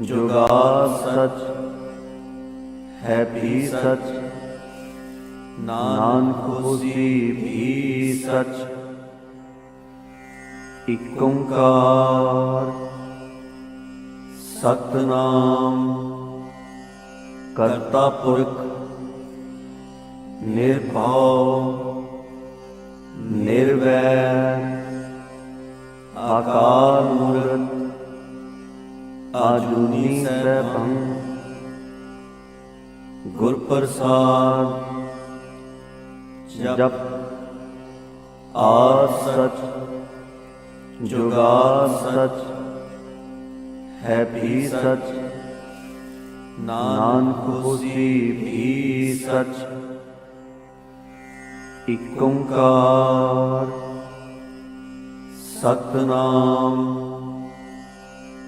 ਜੁਗਾ ਸਚ, ਹੈ ਵੀ ਸਚ, ਨਾਨਕ ਹੋਸੀ ਵੀ ਸਚ। ਇਕ ਓੰਕਾਰ, ਸਤਨਾਮ, ਕਰਤਾ ਪੁਰਖ, ਨਿਰਭਉ, ਨਿਰਵੈਰ, ਆਕਾਰ ਮੂਰਤ। ਆਜੂਨੀ ਸੈਭੰ। ਗੁਰ ਪ੍ਰਸਾਦ ਜਪ ਆ ਸਚ ਜੁਗਾ ਸਚ, ਹੈ ਵੀ ਸਚ, ਨਾਨਕ ਹੋਸੀ ਵੀ ਸਚ। ਇਕ ਓੰਕਾਰ, ਸਤਨਾਮ।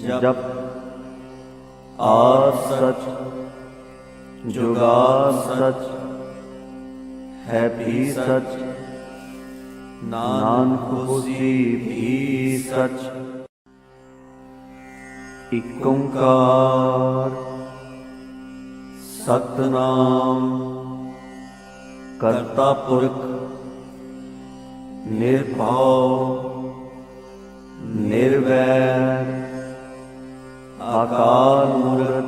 ਜਪ ਆ ਸਚ ਜੁਗਾ ਸਚ ਹੈ ਵੀ ਸਚ ਨਾਨਕ ਹੋਸੀ ਵੀ ਸਚ ਇਕ ਓੰਕਾਰ ਸਤਨਾਮ ਕਰਤਾ ਪੁਰਖ ਨਿਰਭਉ ਨਿਰਵੈਰ ਆਕਾਰ ਮੂਰਤ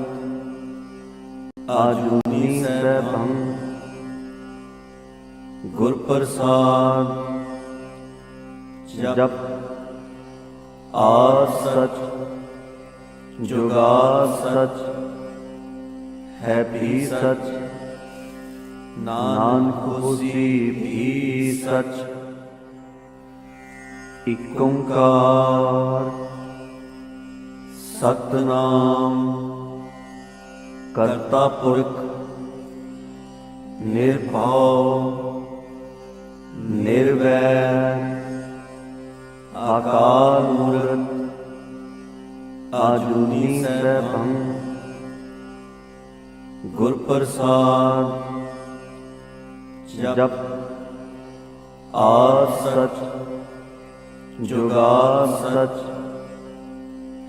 ਆਜੂਨੀ ਸੈਭੰ ਗੁਰ ਪ੍ਰਸਾਦ ਜਪ ਆ ਸਚ ਜੁਗਾ ਸਚ ਹੈ ਵੀ ਸਚ ਨਾਨਕ ਹੋਸੀ ਵੀ ਸਚ ਇਕ ਓੰਕਾਰ ਸਤਨਾਮ। ਕਰਤਾ ਪੁਰਖ, ਨਿਰਭਉ, ਨਿਰਵੈਰ, ਆਕਾਰ ਮੂਰਤ, ਆਜੂਨੀ ਸੈਭੰ ਗੁਰ ਪ੍ਰਸਾਦ ਜਪ ਆ ਸਚ ਜੁਗਾ ਸਚ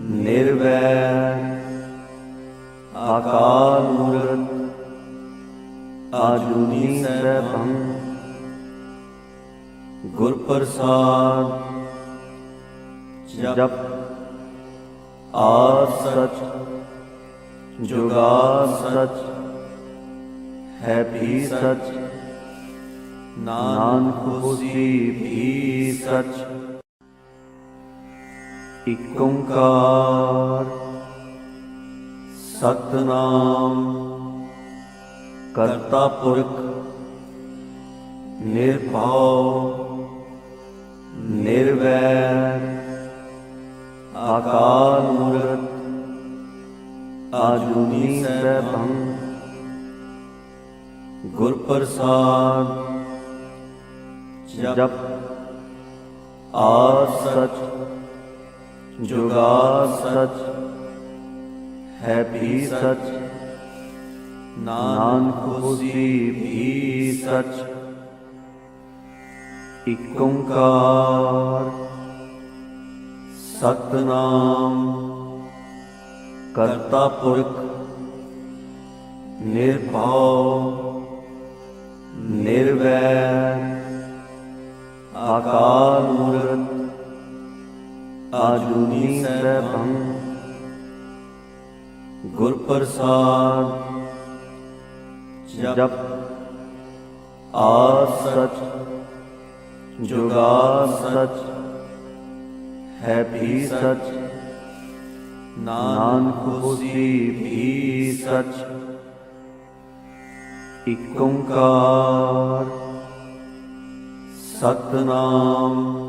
ਨਿਰਵੈਰ, ਆਕਾਰ ਮੂਰਤ, ਆਜੂਨੀ ਸੈਭੰ ਗੁਰ ਪ੍ਰਸਾਦ ਜਪ ਆ ਸਚ ਜੁਗਾ ਸਚ ਹੈ ਵੀ ਸਚ, ਨਾਨਕ ਹੋਸੀ ਵੀ ਸਚ। ਇਕ ਓੰਕਾਰ ਸਤਨਾਮ ਕਰਤਾ ਪੁਰਖ, ਨਿਰਭਉ, ਨਿਰਵੈਰ, ਆਕਾਰ ਮੂਰਤ, ਆਜੂਨੀ ਸੈਭੰ ਗੁਰ ਪ੍ਰਸਾਦ ਜਪ ਆ ਸਚ। ਜੁਗਾ ਸਚ, ਹੈ ਵੀ ਸਚ, ਨਾਨਕ ਹੋਸੀ ਵੀ ਸਚ। ਇਕ ਓੰਕਾਰ, ਸਤਨਾਮ, ਕਰਤਾ ਪੁਰਖ, ਨਿਰਭਉ, ਨਿਰਵੈਰ, ਆਕਾਰ ਮੂਰਤ ਆਜੂਨੀ ਸੈਭੰ। ਗੁਰ ਪ੍ਰਸਾਦ ਜਪ ਆ ਸਚ ਜੁਗਾ ਸਚ ਹੈ ਵੀ ਸਚ, ਨਾਨਕ ਹੋਸੀ ਵੀ ਸਚ। ਇਕ ਓੰਕਾਰ, ਸਤਨਾਮ।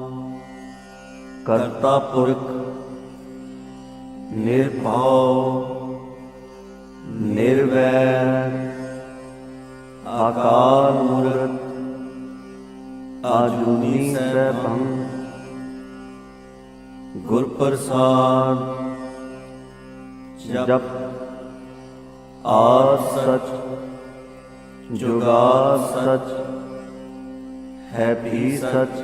ਕਰਤਾ ਪੁਰਖ, ਨਿਰਭਉ, ਨਿਰਵੈਰ, ਆਕਾਰ ਮੂਰਤ, ਆਜੂਨੀ ਸੈਭੰ ਗੁਰ ਪ੍ਰਸਾਦ ਜਪ ਆ ਸਚ ਜੁਗਾ ਸਚ, ਹੈ ਵੀ ਸਚ।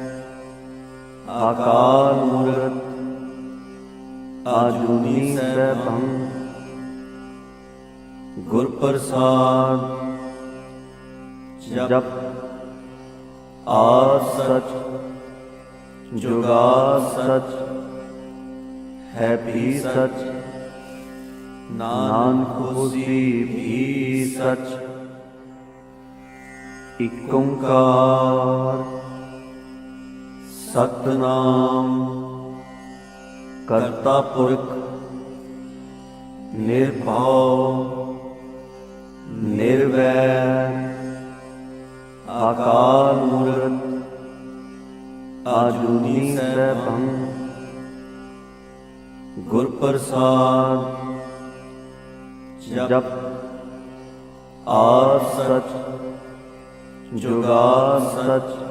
ਆਕਾਰ ਮੂਰਤ ਆਜੂਨੀ ਸੈਭੰ ਗੁਰ ਪ੍ਰਸਾਦ, ਜਪ ਆ ਸਚ ਜੁਗਾ ਸਚ, ਹੈ ਵੀ ਸਚ, ਨਾਨਕ ਹੋਸੀ ਵੀ ਸਚ। ਇਕ ਓੰਕਾਰ। ਸਤਨਾਮ। ਕਰਤਾ ਪੁਰਖ, ਨਿਰਭਉ, ਨਿਰਵੈਰ। ਆਕਾਰ ਮੂਰਤ, ਆਜੂਨੀ ਸੈਭੰ। ਗੁਰ ਪ੍ਰਸਾਦ ਜਪ ਆ ਜੁਗਾ ਸਚ।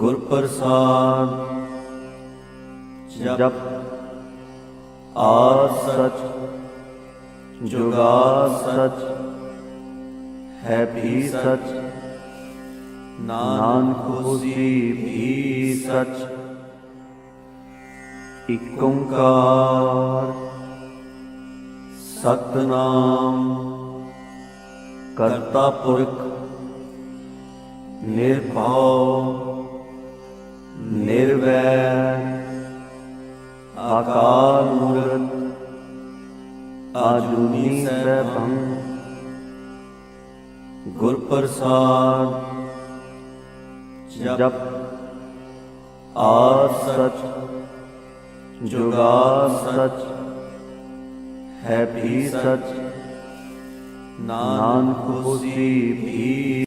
ਗੁਰ ਪ੍ਰਸਾਦ, ਜਪ ਆ ਸਚ ਜੁਗਾ ਸਚ, ਹੈ ਵੀ ਸਚ, ਨਾਨਕ ਹੋਸੀ ਵੀ ਸਚ। ਇਕ ਓੰਕਾਰ, ਸਤਨਾਮ, ਕਰਤਾ ਪੁਰਖ, ਨਿਰਭਉ। ਨਿਰਵੈਰ ਆਕਾਰ ਮੂਰਤ ਆਜੂਨੀ ਸੈਭੰ ਗੁਰ ਪ੍ਰਸਾਦ ਜਪ ਆ ਸਚ ਜੁਗਾ ਸਚ ਹੈ ਵੀ ਸਚ ਨਾਨਕ ਹੋਸੀ ਵੀ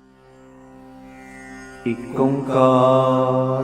ਇਕ ਓੰਕਾਰ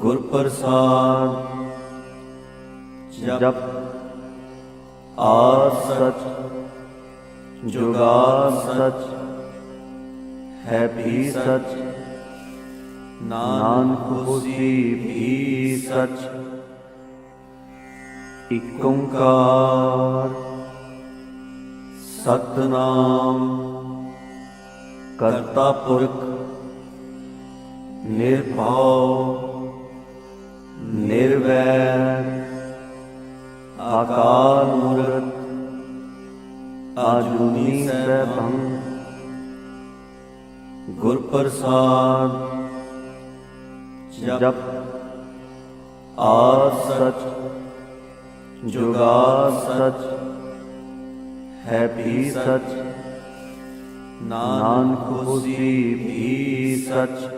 ਗੁਰ ਪ੍ਰਸਾਦ ਜਪ ਆ ਸਚ ਜੁਗਾ ਸਚ, ਹੈ ਵੀ ਸਚ, ਨਾਨਕ ਹੋਸੀ ਵੀ ਸਚ। ਇਕ ਓੰਕਾਰ ਸਤਨਾਮ, ਕਰਤਾ ਪੁਰਖ, ਨਿਰਭਉ ਨਿਰਵੈਰ ਆਕਾਰ ਮੂਰਤ ਆਜੂਨੀ ਸੈਭੰ ਗੁਰ ਪ੍ਰਸਾਦ ਜਪ ਆ ਸਚ ਜੁਗਾ ਸਚ, ਹੈ ਵੀ ਸਚ, ਨਾਨਕ ਹੋਸੀ ਵੀ ਸਚ।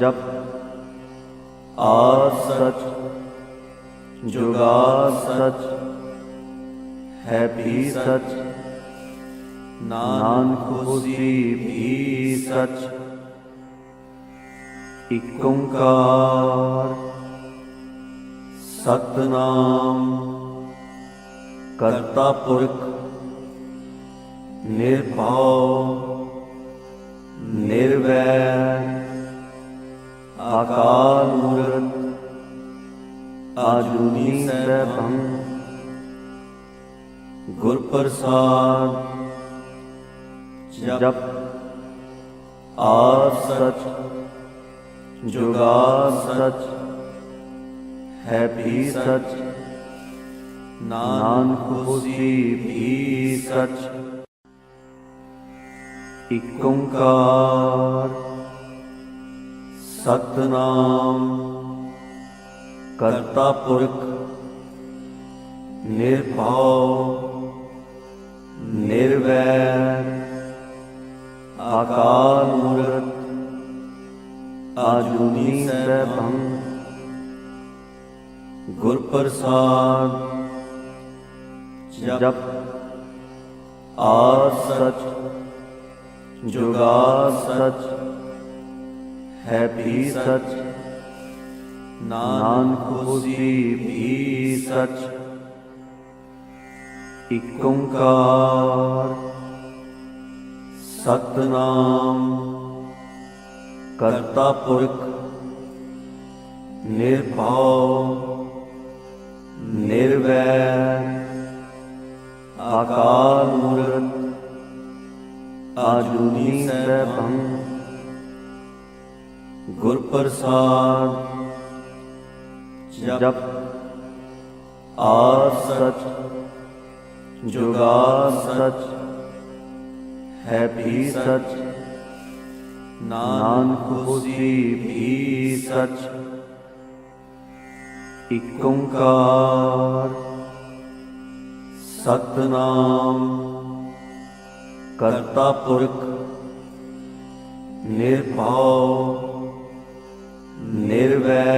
ਜਪ। ਆ ਸਚ ਜੁਗਾ ਸਚ, ਹੈ ਵੀ ਸਚ, ਨਾਨਕ ਹੋਸੀ ਵੀ ਸਚ। ਇਕ ਓੰਕਾਰ ਸਤਨਾਮ, ਕਰਤਾ ਪੁਰਖ, ਨਿਰਭਉ, ਨਿਰਵੈਰ। ਗੁਰ ਪ੍ਰਸਾਦ ਜਪ ਆ ਸਚ ਜੁਗਾ ਸਚ ਹੈ ਵੀ ਸਚ ਨਾਨਕ ਹੋਸੀ ਵੀ ਸਚ ਇਕ ਓੰਕਾਰ ਸਤਨਾਮ ਕਰਤਾ ਪੁਰਖ ਪ੍ਰਸਾਦ ਜਪ ਆ ਸਚ ਜੁਗਾ ਸਚ ਹੈ ਵੀ ਸਚ ਨਾਨਕ ਹੋਸੀ ਵੀ ਸਚ ਇਕ ਓੰਕਾਰ ਸਤਨਾਮ ਕਰਤਾ ਪੁਰਖ ਨਿਰਭਉ ਨਿਰਵੈਰ ਆਕਾਰ ਮੂਰਤ ਆਜੂਨੀ ਸੈਭੰ ਗੁਰ ਪ੍ਰਸਾਦ ਜਪ ਆ ਸਚ ਜੁਗਾ ਸਚ, ਹੈ ਵੀ ਸਚ, ਨਾਨਕ ਹੋਸੀ ਵੀ ਸਚ। ਇਕ ਓੰਕਾਰ ਸਤਨਾਮ। ਕਰਤਾ ਪੁਰਖ ਨਿਰਭਉ ਨਿਰਵੈਰ।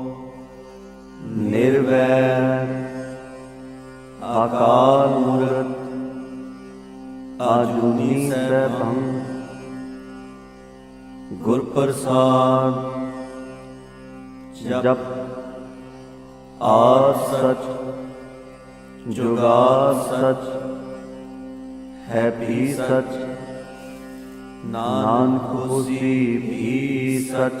ਨਿਰਵੈਰ, ਆਕਾਰ ਮੂਰਤ ਆਜੂਨੀ ਸੈਭੰ ਗੁਰ ਪ੍ਰਸਾਦ ਜਪ ਆ ਸਚ ਜੁਗਾ ਸਚ, ਹੈ ਵੀ ਸਚ, ਨਾਨਕ ਹੋਸੀ ਵੀ ਸਚ।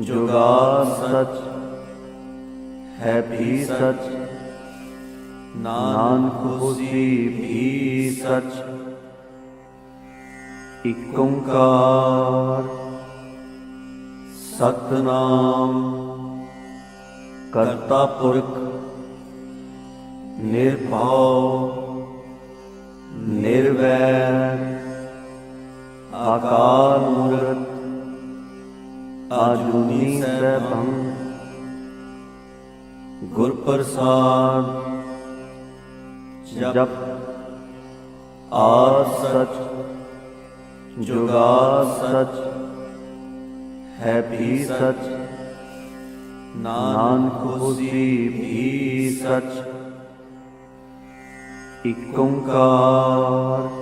ਜੁਗਾ ਸਚ ਹੈ ਵੀ ਸਚ। ਨਾਨਕ ਹੋਸੀ ਵੀ ਸਚ। ਇਕ ਓੰਕਾਰ। ਸਤਨਾਮ। ਕਰਤਾ ਪੁਰਖ। ਨਿਰਭਉ। ਨਿਰਵੈਰ। ਆਕਾਰ ਮੂਰਤ। ਆਜੂਨੀ ਸੈਭੰ ਗੁਰ ਪ੍ਰਸਾਦ ਜਪ ਆ ਸਚ ਜੁਗਾ ਸਚ ਹੈ ਵੀ ਸਚ ਨਾਨਕ ਹੋਸੀ ਵੀ ਸਚ ਇਕ ਓੰਕਾਰ